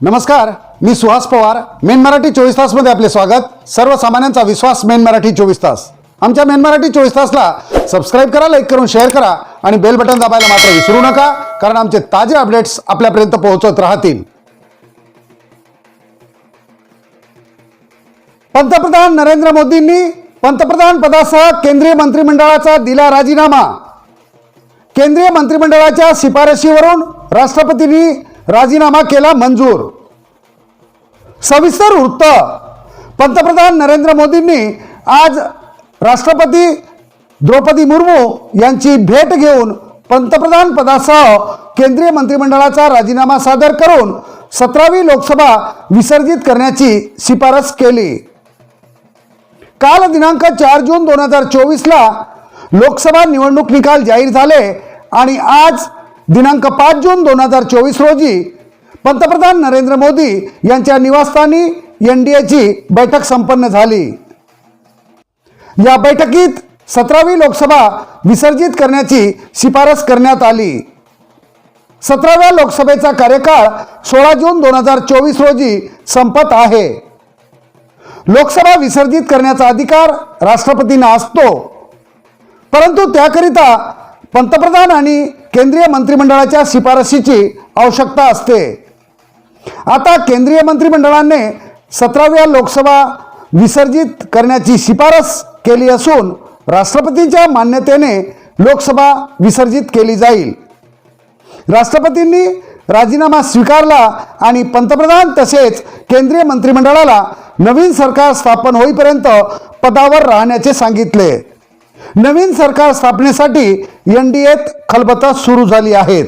नमस्कार मी सुहास पवार. मेन मराठी चोवीस तासमध्ये आपले स्वागत. सर्वसामान्यांचा विश्वास मेन मराठी चोवीस तास. आमच्या मेन मराठी चोवीस तासला सबस्क्राईब करा लाईक करून शेअर करा आणि बेल बटन दाबायला मात्र विसरू नका कारण आमचे ताजे अपडेट्स आपल्यापर्यंत पोहोचत राहतील. पंतप्रधान नरेंद्र मोदींनी पंतप्रधान पदासह केंद्रीय मंत्रिमंडळाचा दिला राजीनामा. केंद्रीय मंत्रिमंडळाच्या शिफारशीवरून राष्ट्रपतींनी राजीनामा केला मंजूर. सविस्तर वृत्त. पंतप्रधान नरेंद्र मोदींनी आज राष्ट्रपती द्रौपदी मुर्मू यांची भेट घेऊन पंतप्रधान पदासह केंद्रीय मंत्रिमंडळाचा राजीनामा सादर करून सतरावी लोकसभा विसर्जित करण्याची शिफारस केली. काल दिनांक चार जून दोन हजार चोवीसला लोकसभा निवडणूक निकाल जाहीर झाले आणि आज दिनांक पाच जून दोन हजार चोवीस रोजी पंतप्रधान नरेंद्र मोदी यांच्या निवासस्थानी एन डी एची बैठक संपन्न झाली. या बैठकीत सतरावी लोकसभा विसर्जित करण्याची शिफारस करण्यात आली. सतराव्या लोकसभेचा कार्यकाळ सोळा जून दोन हजार चोवीस रोजी संपत आहे. लोकसभा विसर्जित करण्याचा अधिकार राष्ट्रपतींना असतो. परंतु त्याकरिता पंतप्रधान आणि केंद्रीय मंत्रिमंडळाच्या शिफारशीची आवश्यकता असते. आता केंद्रीय मंत्रिमंडळाने सतराव्या लोकसभा विसर्जित करण्याची शिफारस केली असून राष्ट्रपतींच्या मान्यतेने लोकसभा विसर्जित केली जाईल. राष्ट्रपतींनी राजीनामा स्वीकारला आणि पंतप्रधान तसेच केंद्रीय मंत्रिमंडळाला नवीन सरकार स्थापन होईपर्यंत पदावर राहण्याचे सांगितले. नवीन सरकार स्थापनेसाठी एन डी एत खलबता सुरू झाली आहेत.